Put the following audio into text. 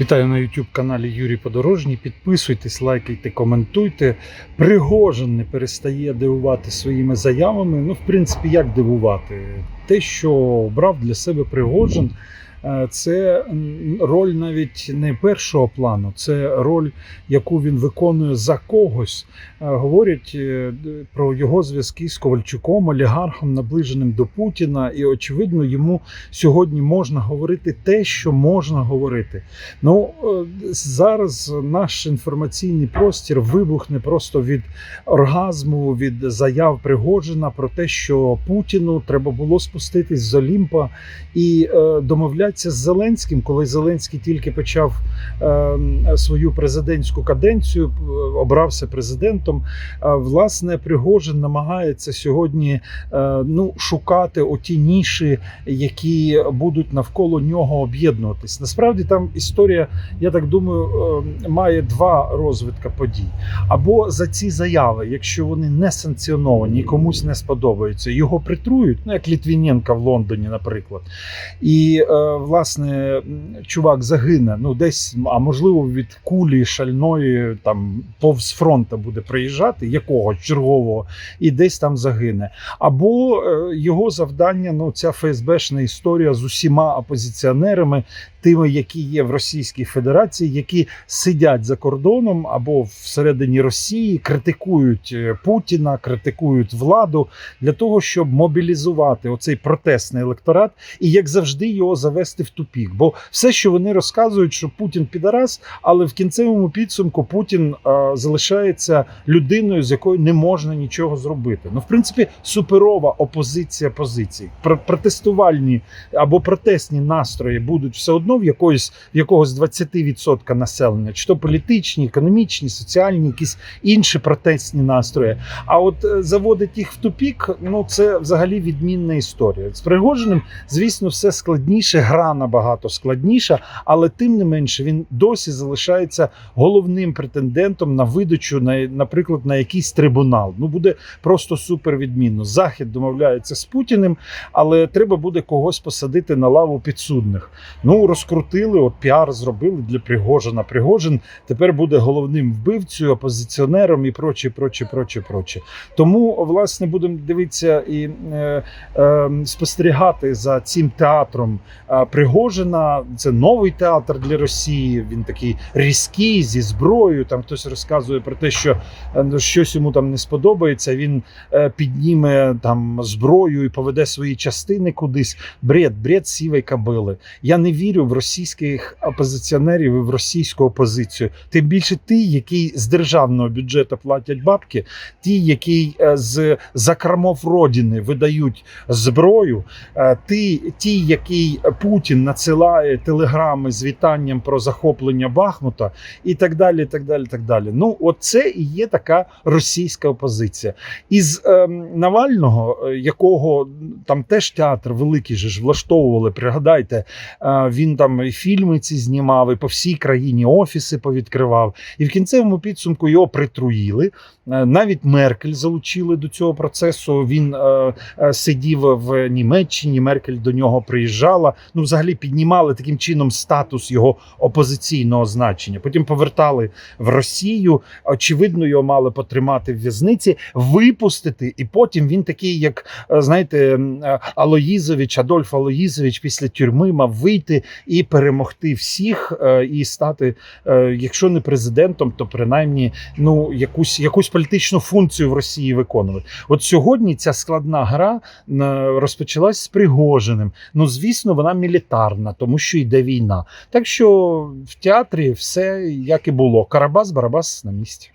Вітаю на YouTube каналі Юрій Подорожній. Підписуйтесь, лайкайте, коментуйте. Пригожин не перестає дивувати своїми заявами. Ну, в принципі, як дивувати? Те, що обрав для себе Пригожин, це роль навіть не першого плану, це роль, яку він виконує за когось. Е, Говорять е, про його зв'язки з Ковальчуком, олігархом, наближеним до Путіна, і очевидно, йому сьогодні можна говорити те, що можна говорити. Ну е, зараз наш інформаційний простір вибухне просто від оргазму, від заяв Пригожина про те, що Путіну треба було спуститись з Олімпа і е, домовлятися з Зеленським, коли Зеленський тільки почав е, свою президентську каденцію, е, обрався президентом. Е, власне, Пригожин намагається сьогодні е, ну, шукати оті ніші, які будуть навколо нього об'єднуватись. Насправді там історія, я так думаю, е, має два розвитка подій. Або за ці заяви, якщо вони не санкціоновані комусь не сподобаються, його притрують, ну як Літвіненка в Лондоні, наприклад. І е, власне чувак загине. Ну десь, а можливо, від кулі шальної там повз фронта буде приїжджати, якого чергового, і десь там загине. Або е, його завдання, ну ця ФСБшна історія з усіма опозиціонерами, тими, які є в Російській Федерації, які сидять за кордоном або всередині Росії, критикують е, Путіна, критикують владу для того, щоб мобілізувати оцей протестний електорат і як завжди його завести в тупік. Бо все, що вони розказують, що Путін підарас, але в кінцевому підсумку Путін е, залишається людиною, з якою не можна нічого зробити. Ну, в принципі, суперова опозиція позицій. Пр- Протестувальні або протестні настрої будуть все одно в якоїсь в якогось 20% населення, чи то політичні, економічні, соціальні, якісь інші протестні настрої. А от е, заводить їх в тупік, ну це взагалі відмінна історія. З Пригожиним, звісно, все складніше, гра набагато складніша, але тим не менше він досі залишається головним претендентом на видачу, на, наприклад, на якийсь трибунал. Ну буде просто супер відмінно. Захід домовляється з Путіним, але треба буде когось посадити на лаву підсудних. Ну розкрутили, от піар зробили для Пригожина. Пригожин тепер буде головним вбивцею, опозиціонером і прочі, прочі, прочі, прочі. Тому власне будемо дивитися і е, е, спостерігати за цим театром е, Пригожина. Це новий театр для Росії. Він такий різкий зі зброєю. Там хтось розказує про те, що е, ну, щось йому там не сподобається. Він е, підніме там зброю і поведе свої частини кудись. Бред, бред сівої кабили. Я не вірю в російських опозиціонерів і в російську опозицію. Тим більше ті, які з державного бюджету платять бабки, ті, які е, з закромов родини видають зброю, е, ті, ті, які Путін надсилає телеграми з вітанням про захоплення Бахмута, і так далі. так далі, так далі. Ну, от це і є така російська опозиція. Із ем, Навального, е, якого там теж театр великий же ж влаштовували. Пригадайте, він там і фільми ці знімав, і по всій країні офіси повідкривав. І в кінцевому підсумку його притруїли. Е, Навіть Меркель залучили до цього процесу. Він е, е, сидів в Німеччині. Меркель до нього приїжджала. Ну, взагалі піднімали таким чином статус його опозиційного значення. Потім повертали в Росію. Очевидно, його мали потримати в в'язниці, випустити, і потім він такий, як е, знаєте, е, Алоїзович, Адольф Алоїзович після тюрми мав вийти і перемогти всіх, е, і стати, е, якщо не президентом, то принаймні ну якусь якусь політичну функцію в Росії виконувати. От сьогодні ця складна гра е, розпочалась з Пригожиним. Ну звісно, вона мілітарна, тому що йде війна. Так що в театрі все як і було. Карабас-барабас на місці.